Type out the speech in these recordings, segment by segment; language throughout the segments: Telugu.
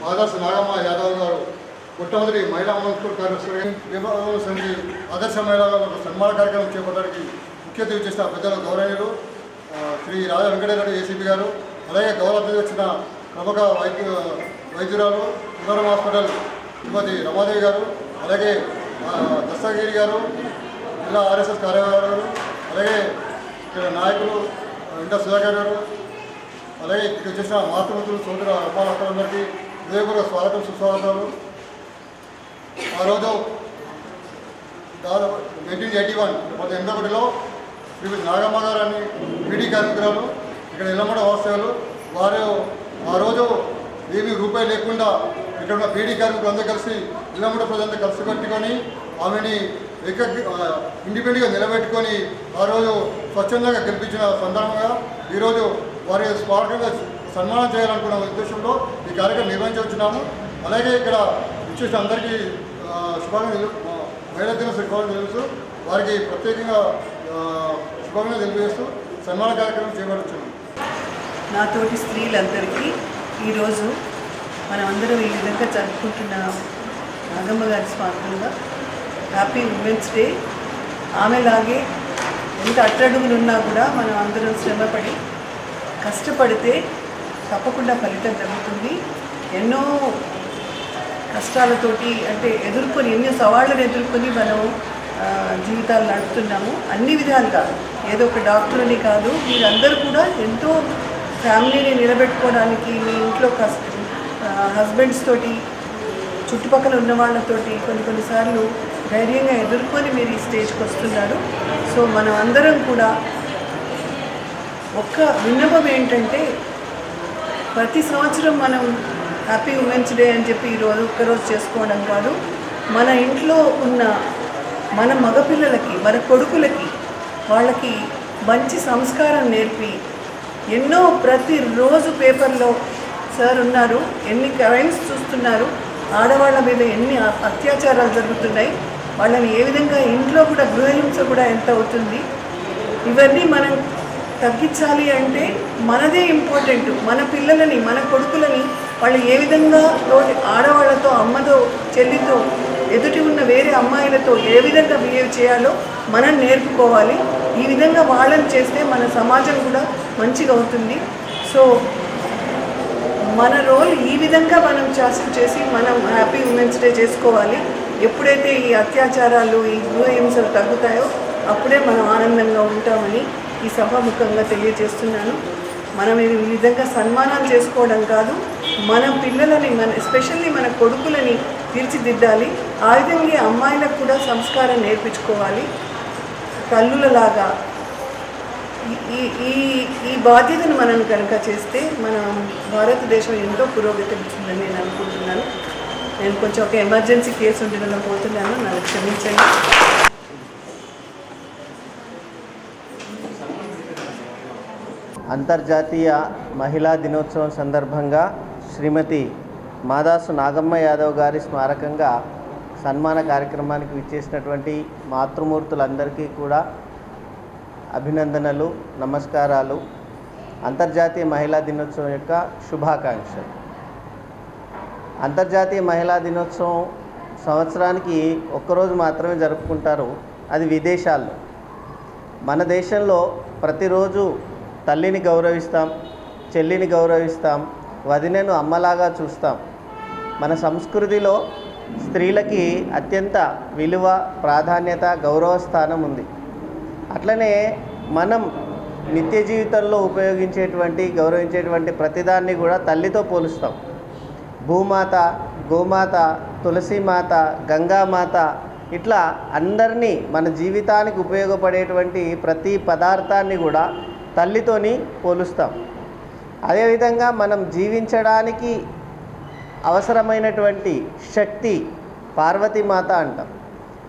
మాదాసు నాగమ్మ యాదవ్ గారు మొట్టమొదటి మహిళా అమలు కార్యక్రమం విభాగంలో సమితి ఆదర్శ మహిళా సన్మాన కార్యక్రమం చేపట్టడానికి ముఖ్య అతిథి చేసిన పెద్దల గౌరవనీయులు శ్రీ రాజా వెంకటరెడ్డి ఏసీపీ గారు అలాగే గౌరవ వచ్చిన ప్రముఖ వైద్య వైద్యురాలు సుందరం హాస్పిటల్ శ్రీమతి రమాదేవి గారు అలాగే ఆ, దస్తగిరి గారు జిల్లా ఆర్ఎస్ఎస్ కార్యవారు అలాగే ఇక్కడ నాయకులు ఇంట సుధాకర్ గారు అలాగే ఇక్కడ వచ్చేసిన మాతృమతులు సోదరు అమ్మాలందరికీ హృదయపూర్వక స్వాగతం సుస్వాగతాలు. ఆ రోజు దాదాపు నైన్టీన్ ఎయిటీ వన్ మొదటి ఎనభై ఒకటిలో శ్రీమతి నాగమ్మ గారు అని పీడీ కార్మికురాలు ఇక్కడ ఎల్లమ్మడ వాస్తవాలు వారు ఆ రోజు ఏమీ రూపాయి లేకుండా ఇక్కడ ఉన్న పీడీ కార్మికులు అందరూ కలిసి ఇల్లమ్మడ ప్రజలంతా కలిసి కట్టుకొని ఆమెని ఏక ఇండిపెండెంట్గా నిలబెట్టుకొని ఆ రోజు స్వచ్ఛందంగా గెలిపించిన సందర్భంగా ఈరోజు వారి స్మారకంగా సన్మానం చేయాలనుకున్న ఉద్దేశంలో ఈ కార్యక్రమం నిర్వహించున్నాము అలాగే ఇక్కడ విశేష అందరికీ శుభాకాంక్షలు మహిళా దిన శుభాకాంక్షలు తెలుసు వారికి ప్రత్యేకంగా శుభాకాంక్షలు తెలియజేస్తూ సన్మాన కార్యక్రమం చేపడుతున్నాం నాతోటి స్త్రీలందరికీ ఈరోజు మనమందరం ఈ విధంగా జరుపుకుంటున్న నాగమ్మ గారి స్వాతంగా హ్యాపీ ఉమెన్స్ డే. ఆమెలాగే ఎంత అట్టడుగులు ఉన్నా కూడా మనం అందరం శ్రమపడి కష్టపడితే తప్పకుండా ఫలితం జరుగుతుంది. ఎన్నో కష్టాలతోటి అంటే ఎదుర్కొని ఎన్నో సవాళ్ళను ఎదుర్కొని మనం జీవితాలు నడుపుతున్నాము. అన్ని విధాలుగా. ఏదో ఒక డాక్టర్ అని కాదు మీరందరూ కూడా ఎంతో ఫ్యామిలీని నిలబెట్టుకోవడానికి మీ ఇంట్లో కష్ట హస్బెండ్స్ తోటి చుట్టుపక్కల ఉన్న వాళ్ళతోటి కొన్ని కొన్నిసార్లు ధైర్యంగా ఎదుర్కొని మీరు ఈ స్టేజ్కి వస్తున్నారు. సో మనం అందరం కూడా ఒక్క విన్నపం ఏంటంటే ప్రతి సంవత్సరం మనం హ్యాపీ ఉమెన్స్ డే అని చెప్పి ఈరోజు ఒక్కరోజు చేసుకోవడం కాదు. మన ఇంట్లో ఉన్న మన మగపిల్లలకి మన కొడుకులకి వాళ్ళకి మంచి సంస్కారం నేర్పి ఎన్నో ప్రతిరోజు పేపర్లో సార్ ఉన్నారు ఎన్ని క్రైమ్స్ చూస్తున్నారు ఆడవాళ్ళ మీద ఎన్ని అత్యాచారాలు జరుగుతున్నాయి వాళ్ళని ఏ విధంగా ఇంట్లో కూడా గృహహింస కూడా ఎంత అవుతుంది ఇవన్నీ మనం తగ్గించాలి అంటే మనదే ఇంపార్టెంట్ మన పిల్లలని మన కొడుకులని వాళ్ళు ఏ విధంగా తోటి ఆడవాళ్ళతో అమ్మతో చెల్లితో ఎదుటి ఉన్న వేరే అమ్మాయిలతో ఏ విధంగా బిహేవ్ చేయాలో మనం నేర్పుకోవాలి. ఈ విధంగా వాళ్ళని చేస్తే మన సమాజం కూడా మంచిగా అవుతుంది. సో మన రోల్ ఈ విధంగా మనం చేసి చేసి మనం హ్యాపీ ఉమెన్స్ డే చేసుకోవాలి. ఎప్పుడైతే ఈ అత్యాచారాలు ఈ గృహహింసలు తగ్గుతాయో అప్పుడే మనం ఆనందంగా ఉంటామని ఈ సభాముఖంగా తెలియజేస్తున్నాను. మనం ఈ విధంగా సన్మానం చేసుకోవడం కాదు మన పిల్లలని మన ఎస్పెషల్లీ మన కొడుకులని తీర్చిదిద్దాలి. ఆ విధంగా అమ్మాయిలకు కూడా సంస్కారం నేర్పించుకోవాలి. తల్లులలాగా ఈ- ఈ ఈ ఈ బాధ్యతను మనం కనుక చేస్తే మన భారతదేశం ఎంతో పురోగతించిందని నేను అనుకుంటున్నాను. నేను కొంచెం ఒక ఎమర్జెన్సీ కేసు ఉండడంలో పోతున్నాను. నన్ను క్షమించండి. అంతర్జాతీయ మహిళా దినోత్సవం సందర్భంగా శ్రీమతి మాదాసు నాగమ్మ యాదవ్ గారి స్మారకంగా సన్మాన కార్యక్రమానికి విచ్చేసినటువంటి మాతృమూర్తులందరికీ కూడా అభినందనలు నమస్కారాలు. అంతర్జాతీయ మహిళా దినోత్సవం యొక్క శుభాకాంక్షలు. అంతర్జాతీయ మహిళా దినోత్సవం సంవత్సరానికి ఒక్కరోజు మాత్రమే జరుపుకుంటారు. అది విదేశాల్లో. మన దేశంలో ప్రతిరోజు తల్లిని గౌరవిస్తాం చెల్లిని గౌరవిస్తాం వదినను అమ్మలాగా చూస్తాం. మన సంస్కృతిలో స్త్రీలకి అత్యంత విలువ ప్రాధాన్యత గౌరవ స్థానం ఉంది. అట్లనే మనం నిత్య జీవితంలో ఉపయోగించేటువంటి గౌరవించేటువంటి ప్రతిదాన్ని కూడా తల్లితో పోలుస్తాం. భూమాత గోమాత తులసిమాత గంగామాత ఇట్లా అందరినీ మన జీవితానికి ఉపయోగపడేటువంటి ప్రతి పదార్థాన్ని కూడా తల్లితోని పోలుస్తాం. అదేవిధంగా మనం జీవించడానికి అవసరమైనటువంటి శక్తి పార్వతీమాత అంటాం.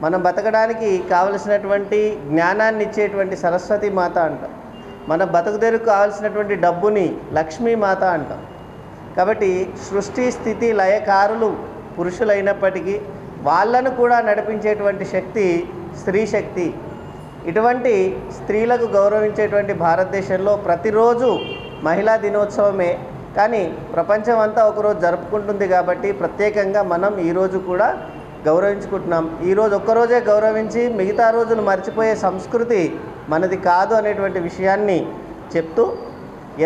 మనం బతకడానికి కావలసినటువంటి జ్ఞానాన్ని ఇచ్చేటువంటి సరస్వతి మాత అంటాం. మన బతుకుదెరుకు కావాల్సినటువంటి డబ్బుని లక్ష్మీమాత అంటాం. కాబట్టి సృష్టి స్థితి లయకారులు పురుషులైనప్పటికీ వాళ్ళను కూడా నడిపించేటువంటి శక్తి స్త్రీ శక్తి. ఇటువంటి స్త్రీలకు గౌరవించేటువంటి భారతదేశంలో ప్రతిరోజు మహిళా దినోత్సవమే. కానీ ప్రపంచం అంతా ఒకరోజు జరుపుకుంటుంది కాబట్టి ప్రత్యేకంగా మనం ఈరోజు కూడా గౌరవించుకుంటున్నాం. ఈరోజు ఒక్కరోజే గౌరవించి మిగతా రోజులు మర్చిపోయే సంస్కృతి మనది కాదు అనేటువంటి విషయాన్ని చెప్తూ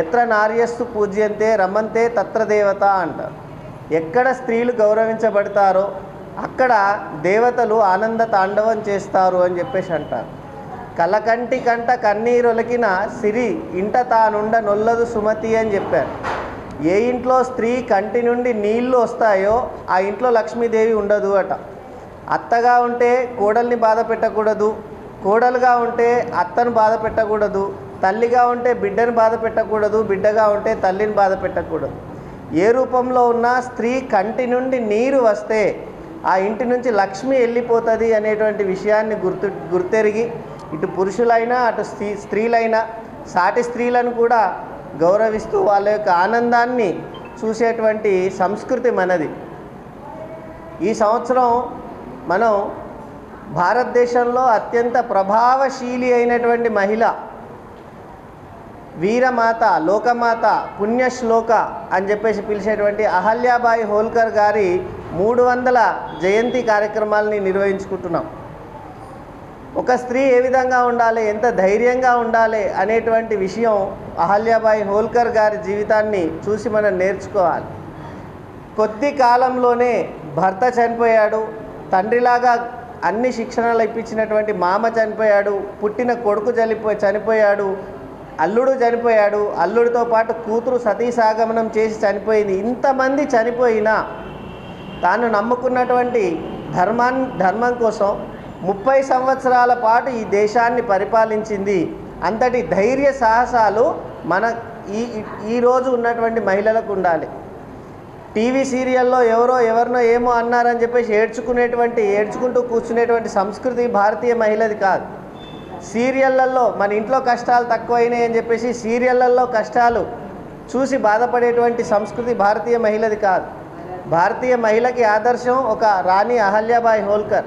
ఎత్ర నార్యస్సు పూజ్యంతే రమంతే తత్ర దేవత అంటారు ఎక్కడ స్త్రీలు గౌరవించబడతారో అక్కడ దేవతలు ఆనంద తాండవం చేస్తారు అని చెప్పేసి అంటారు. కలకంటి కంట కన్నీరొలకిన సిరి ఇంట తానుండ నొల్లదు సుమతి అని చెప్పారు. ఏ ఇంట్లో స్త్రీ కంటి నుండి నీళ్ళు వస్తాయో ఆ ఇంట్లో లక్ష్మీదేవి ఉండదు అట. అత్తగా ఉంటే కోడల్ని బాధ పెట్టకూడదు. కోడలుగా ఉంటే అత్తను బాధ పెట్టకూడదు. తల్లిగా ఉంటే బిడ్డను బాధ పెట్టకూడదు. బిడ్డగా ఉంటే తల్లిని బాధ పెట్టకూడదు. ఏ రూపంలో ఉన్నా స్త్రీ కంటి నుండి నీరు వస్తే ఆ ఇంటి నుంచి లక్ష్మి వెళ్ళిపోతుంది అనేటువంటి విషయాన్ని గుర్తు గుర్తెరిగి ఇటు పురుషులైనా అటు స్త్రీ స్త్రీలైనా సాటి స్త్రీలను కూడా గౌరవిస్తూ వాళ్ళ యొక్క ఆనందాన్ని చూసేటువంటి సంస్కృతి మనది. ఈ సంవత్సరం మనం భారతదేశంలో అత్యంత ప్రభావశీలి అయినటువంటి మహిళ వీరమాత లోకమాత పుణ్యశ్లోక అని చెప్పేసి పిలిచేటువంటి అహల్యాబాయి హోల్కర్ గారి మూడు వందల జయంతి కార్యక్రమాలని నిర్వహించుకుంటున్నాం. ఒక స్త్రీ ఏ విధంగా ఉండాలి? ఎంత ధైర్యంగా ఉండాలి? అనేటువంటి విషయం అహల్యాబాయి హోల్కర్ గారి జీవితాన్ని చూసి మనం నేర్చుకోవాలి. కొద్ది కాలంలోనే భర్త చనిపోయాడు. తండ్రిలాగా అన్ని శిక్షణలు ఇప్పించినటువంటి మామ చనిపోయాడు. పుట్టిన కొడుకు చనిపోయి చనిపోయాడు. అల్లుడు చనిపోయాడు. అల్లుడితో పాటు కూతురు సతీసాగమనం చేసి చనిపోయింది. ఇంతమంది చనిపోయినా తాను నమ్ముకున్నటువంటి ధర్మాన్ ధర్మం కోసం ముప్పై సంవత్సరాల పాటు ఈ దేశాన్ని పరిపాలించింది. అంతటి ధైర్య సాహసాలు మన ఈ ఈరోజు ఉన్నటువంటి మహిళలకు ఉండాలి. టీవీ సీరియల్లో ఎవరో ఎవరినో ఏమో అన్నారని చెప్పేసి ఏడ్చుకునేటువంటి ఏడ్చుకుంటూ కూర్చునేటువంటి సంస్కృతి భారతీయ మహిళది కాదు. సీరియళ్ళల్లో మన ఇంట్లో కష్టాలు తక్కువైనాయి అని చెప్పేసి సీరియళ్ళల్లో కష్టాలు చూసి బాధపడేటువంటి సంస్కృతి భారతీయ మహిళది కాదు. భారతీయ మహిళకి ఆదర్శం ఒక రాణి అహల్యాబాయి హోల్కర్.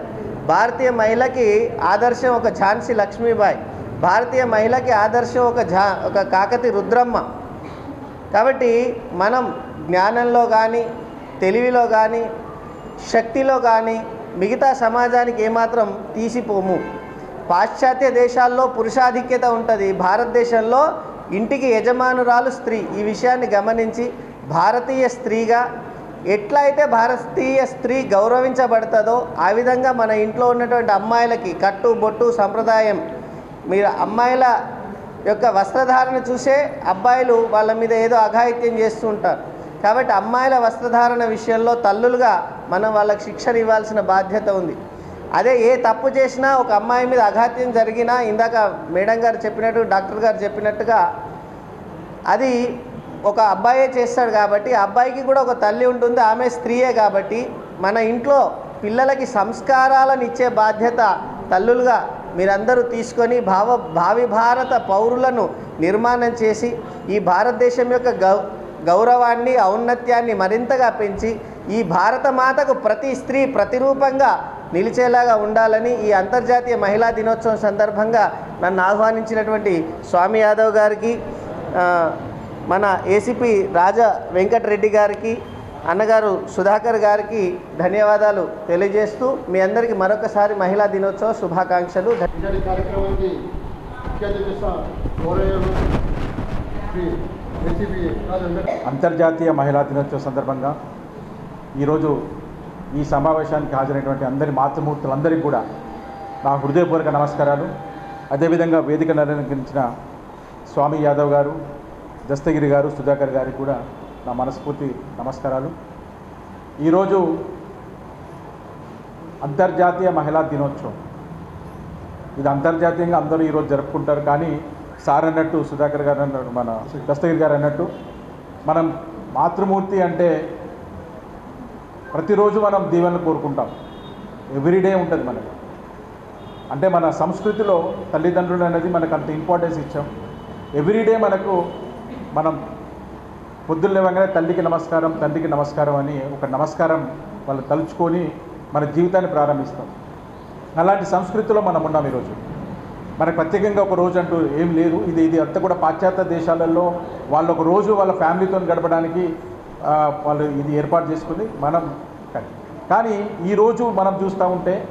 భారతీయ మహిళకి ఆదర్శం ఒక ఝాన్సీ లక్ష్మీబాయి. భారతీయ మహిళకి ఆదర్శం ఒక ఝా ఒక కాకతి రుద్రమ్మ. కాబట్టి మనం జ్ఞానంలో కానీ తెలివిలో కానీ శక్తిలో కానీ మిగతా సమాజానికి ఏమాత్రం తీసిపోము. పాశ్చాత్య దేశాల్లో పురుషాధిక్యత ఉంటుంది. భారతదేశంలో ఇంటికి యజమానురాలు స్త్రీ. ఈ విషయాన్ని గమనించి భారతీయ స్త్రీగా ఎట్లా అయితే భారతీయ స్త్రీ గౌరవించబడుతుందో ఆ విధంగా మన ఇంట్లో ఉన్నటువంటి అమ్మాయిలకి కట్టు బొట్టు సంప్రదాయం మీరు అమ్మాయిల యొక్క వస్త్రధారణ చూసే అబ్బాయిలు వాళ్ళ మీద ఏదో అఘాయిత్యం చేస్తూ ఉంటారు. కాబట్టి అమ్మాయిల వస్త్రధారణ విషయంలో తల్లులుగా మనం వాళ్ళకి శిక్షణ ఇవ్వాల్సిన బాధ్యత ఉంది. అదే ఏ తప్పు చేసినా ఒక అమ్మాయి మీద అఘాత్యం జరిగినా ఇందాక మేడం గారు చెప్పినట్టు డాక్టర్ గారు చెప్పినట్టుగా అది ఒక అబ్బాయే చేస్తాడు కాబట్టి అబ్బాయికి కూడా ఒక తల్లి ఉంటుంది ఆమె స్త్రీయే కాబట్టి మన ఇంట్లో పిల్లలకి సంస్కారాలను ఇచ్చే బాధ్యత తల్లులుగా మీరందరూ తీసుకొని భావ భావి భారత పౌరులను నిర్మాణం చేసి ఈ భారతదేశం యొక్క గౌ గౌరవాన్ని ఔన్నత్యాన్ని మరింతగా పెంచి ఈ భారత మాతకు ప్రతి స్త్రీ ప్రతిరూపంగా నిలిచేలాగా ఉండాలని ఈ అంతర్జాతీయ మహిళా దినోత్సవం సందర్భంగా నన్ను ఆహ్వానించినటువంటి స్వామి యాదవ్ గారికి మన ఏసీపీ రాజా వెంకటరెడ్డి గారికి అన్నగారు సుధాకర్ గారికి ధన్యవాదాలు తెలియజేస్తూ మీ అందరికీ మరొకసారి మహిళా దినోత్సవ శుభాకాంక్షలు. అంతర్జాతీయ మహిళా దినోత్సవ సందర్భంగా ఈరోజు ఈ సమావేశానికి హాజరైనటువంటి అందరి మాతృమూర్తులందరికీ కూడా నా హృదయపూర్వక నమస్కారాలు. అదేవిధంగా వేదికను అలంకరించిన స్వామి యాదవ్ గారు దస్తగిరి గారు సుధాకర్ గారికి కూడా నా మనస్ఫూర్తి నమస్కారాలు. ఈరోజు అంతర్జాతీయ మహిళా దినోత్సవం. ఇది అంతర్జాతీయంగా అందరూ ఈరోజు జరుపుకుంటారు కానీ సార్ అన్నట్టు సుధాకర్ గారు అన్నట్టు మన దస్తగిరి గారు అన్నట్టు మనం మాతృమూర్తి అంటే ప్రతిరోజు మనం దీవెనలు కోరుకుంటాం. ఎవ్రీడే ఉంటుంది మనకి. అంటే మన సంస్కృతిలో తల్లిదండ్రులు అనేది మనకు అంత ఇంపార్టెన్స్ ఇచ్చాం. ఎవ్రీడే మనకు మనం పొద్దున్న లేవగానే తల్లికి నమస్కారం తండ్రికి నమస్కారం అని ఒక నమస్కారం వాళ్ళు తలుచుకొని మన జీవితాన్ని ప్రారంభిస్తాం. అలాంటి సంస్కృతిలో మనం ఉన్నాం ఈరోజు. మనకు ప్రత్యేకంగా ఒక రోజు అంటూ ఏం లేదు. ఇది ఇది అంతా కూడా పాశ్చాత్య దేశాలలో వాళ్ళు ఒక రోజు వాళ్ళ ఫ్యామిలీతో గడపడానికి వాళ్ళు ఇది ఏర్పాటు చేసుకుంది మనం కానీ- ఈరోజు మనం చూస్తూ ఉంటే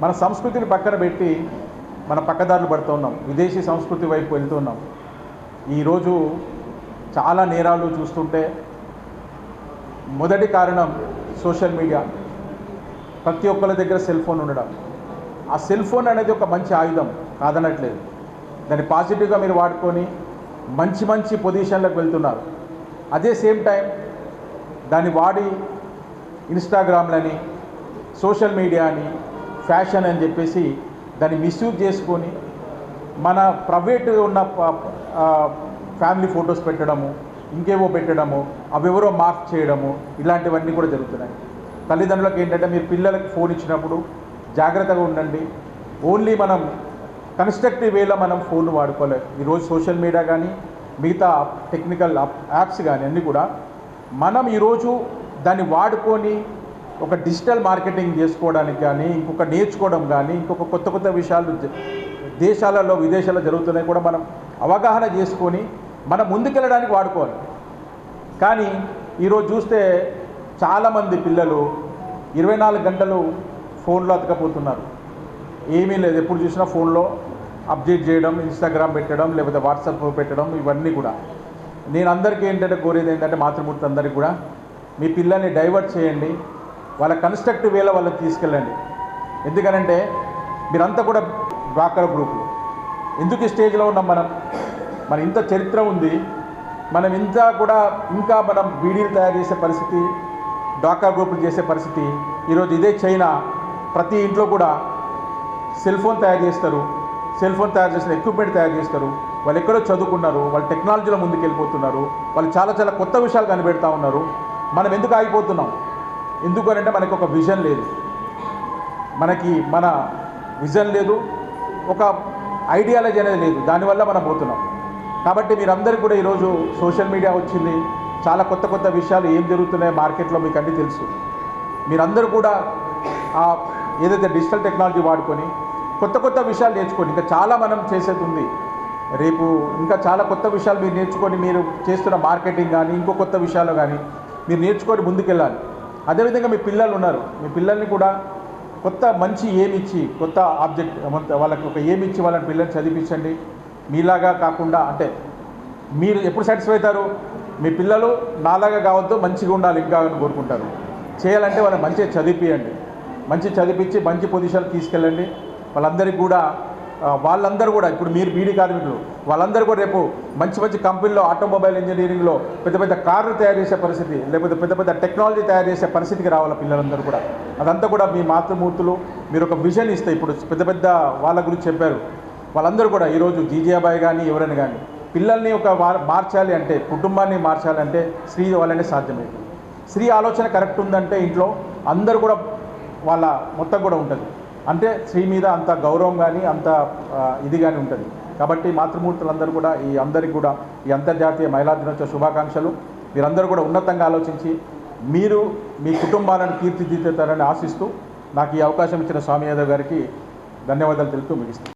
మన సంస్కృతిని పక్కన పెట్టి మన పక్కదారులు పడుతున్నాం విదేశీ సంస్కృతి వైపు వెళ్తున్నాం ఈరోజు చాలా నేరాలు చూస్తుంటే మొదటి కారణం సోషల్ మీడియా. ప్రతి ఒక్కరి దగ్గర సెల్ ఫోన్ ఉండడం. ఆ సెల్ ఫోన్ అనేది ఒక మంచి ఆయుధం కాదనట్లేదు. దాన్ని పాజిటివ్గా మీరు వాడుకొని మంచి మంచి పొజిషన్లకు వెళ్తున్నారు. అదే సేమ్ టైం దాన్ని వాడి ఇన్స్టాగ్రామ్లని సోషల్ మీడియా అని ఫ్యాషన్ అని చెప్పేసి దాన్ని మిస్యూజ్ చేసుకొని మన ప్రైవేట్ ఉన్న ఫ్యామిలీ ఫొటోస్ పెట్టడము ఇంకేవో పెట్టడము అవెవరో మార్క్ చేయడము ఇలాంటివన్నీ కూడా జరుగుతున్నాయి. తల్లిదండ్రులకు ఏంటంటే మీరు పిల్లలకు ఫోన్ ఇచ్చినప్పుడు జాగ్రత్తగా ఉండండి. ఓన్లీ మనం కన్స్ట్రక్టివ్ వేలో మనం ఫోన్ వాడుకోలేదు ఈరోజు సోషల్ మీడియా కానీ మిగతా టెక్నికల్ యాప్స్ కానీ అన్నీ కూడా మనం ఈరోజు దాన్ని వాడుకొని ఒక డిజిటల్ మార్కెటింగ్ చేసుకోవడానికి కానీ ఇంకొక నేర్చుకోవడం కానీ ఇంకొక కొత్త కొత్త విషయాలు దేశాలలో విదేశాల్లో జరుగుతున్నాయి కూడా మనం అవగాహన చేసుకొని మనం ముందుకెళ్ళడానికి వాడుకోవాలి. కానీ ఈరోజు చూస్తే చాలామంది పిల్లలు ఇరవై నాలుగు గంటలు ఫోన్లో అతకపోతున్నారు. ఏమీ లేదు ఎప్పుడు చూసినా ఫోన్లో అప్డేట్ చేయడం ఇన్స్టాగ్రామ్ పెట్టడం లేకపోతే వాట్సాప్ పెట్టడం ఇవన్నీ కూడా. నేను అందరికీ ఏంటంటే కోరేది ఏంటంటే మాతృమూర్తి అందరికీ కూడా మీ పిల్లల్ని డైవర్ట్ చేయండి వాళ్ళ కన్స్ట్రక్టివ్ వేలో వాళ్ళకి తీసుకెళ్ళండి. ఎందుకనంటే మీరంతా కూడా డ్వాక్రా గ్రూపులు. ఎందుకు ఈ స్టేజ్లో ఉన్నాం మనం? మన ఇంత చరిత్ర ఉంది. మనం ఇంత కూడా ఇంకా మనం బీడీలు తయారు చేసే పరిస్థితి డాకా గ్రూపులు చేసే పరిస్థితి ఈరోజు ఇదే చైనా ప్రతి ఇంట్లో కూడా సెల్ ఫోన్ తయారు చేస్తారు. సెల్ ఫోన్ తయారు చేసిన ఎక్విప్మెంట్ తయారు చేస్తారు. వాళ్ళు ఎక్కడో చదువుకున్నారు వాళ్ళు టెక్నాలజీలో ముందుకు వెళ్ళిపోతున్నారు వాళ్ళు చాలా చాలా కొత్త విషయాలు కనిపెడతా ఉన్నారు. మనం ఎందుకు ఆగిపోతున్నాం? ఎందుకు అని అంటే మనకు ఒక విజన్ లేదు. మనకి మన విజన్ లేదు. ఒక ఐడియాలజీ అనేది లేదు. దానివల్ల మనం పోతున్నాం. కాబట్టి మీరందరూ కూడా ఈరోజు సోషల్ మీడియా వచ్చింది. చాలా కొత్త కొత్త విషయాలు ఏం జరుగుతున్నాయో మార్కెట్లో మీకు అన్నీ తెలుసు. మీరందరూ కూడా ఆ ఏదైతే డిజిటల్ టెక్నాలజీ వాడుకొని కొత్త కొత్త విషయాలు నేర్చుకొని ఇంకా చాలా మనం చేసేది ఉంది. రేపు ఇంకా చాలా కొత్త విషయాలు మీరు నేర్చుకొని మీరు చేస్తున్న మార్కెటింగ్ కానీ ఇంకో కొత్త విషయాలు కానీ మీరు నేర్చుకొని ముందుకెళ్ళాలి. అదేవిధంగా మీ పిల్లలు ఉన్నారు. మీ పిల్లల్ని కూడా కొత్త మంచి ఏమిచ్చి కొత్త ఆబ్జెక్ట్ వాళ్ళకి ఒక ఏమిచ్చి వాళ్ళని పిల్లల్ని చదివించండి. మీలాగా కాకుండా అంటే మీరు ఎప్పుడు సాటిస్ఫై అవుతారు? మీ పిల్లలు నాలాగా కావద్దు మంచిగా ఉండాలి ఇంకా అని కోరుకుంటారు. చేయాలంటే వాళ్ళని మంచిగా చదివిపియండి. మంచి చదివించి మంచి పొజిషన్ తీసుకెళ్ళండి. వాళ్ళందరికీ కూడా వాళ్ళందరూ కూడా ఇప్పుడు మీరు బీడీ కార్మికులు వాళ్ళందరూ కూడా రేపు మంచి మంచి కంపెనీలో ఆటోమొబైల్ ఇంజనీరింగ్లో పెద్ద పెద్ద కార్లు తయారు చేసే పరిస్థితి లేకపోతే పెద్ద పెద్ద టెక్నాలజీ తయారు చేసే పరిస్థితికి రావాలి పిల్లలందరూ కూడా. అదంతా కూడా మీ మాతృమూర్తులు మీరు ఒక విజన్ ఇస్తే ఇప్పుడు పెద్ద పెద్ద వాళ్ళ గురించి చెప్పారు. వాళ్ళందరూ కూడా ఈరోజు జీజీఆబాయ్ కానీ ఎవరైనా కానీ పిల్లల్ని ఒక మార్చాలి అంటే కుటుంబాన్ని మార్చాలి అంటే స్త్రీ వాళ్ళనే సాధ్యమవుతుంది స్త్రీ ఆలోచన కరెక్ట్ ఉందంటే ఇంట్లో అందరూ కూడా వాళ్ళ మొత్తం కూడా ఉంటుంది. అంటే స్త్రీ మీద అంత గౌరవం కానీ అంత ఇది కానీ ఉంటుంది. కాబట్టి మాతృమూర్తులందరూ కూడా ఈ అందరికి కూడా ఈ అంతర్జాతీయ మహిళా దినోత్సవ శుభాకాంక్షలు. మీరందరూ కూడా ఉన్నతంగా ఆలోచించి మీరు మీ కుటుంబాలను కీర్తిదిద్దుతారని ఆశిస్తూ నాకు ఈ అవకాశం ఇచ్చిన స్వామి యాదవ్ గారికి ధన్యవాదాలు తెలుపుతూ ముగిస్తాను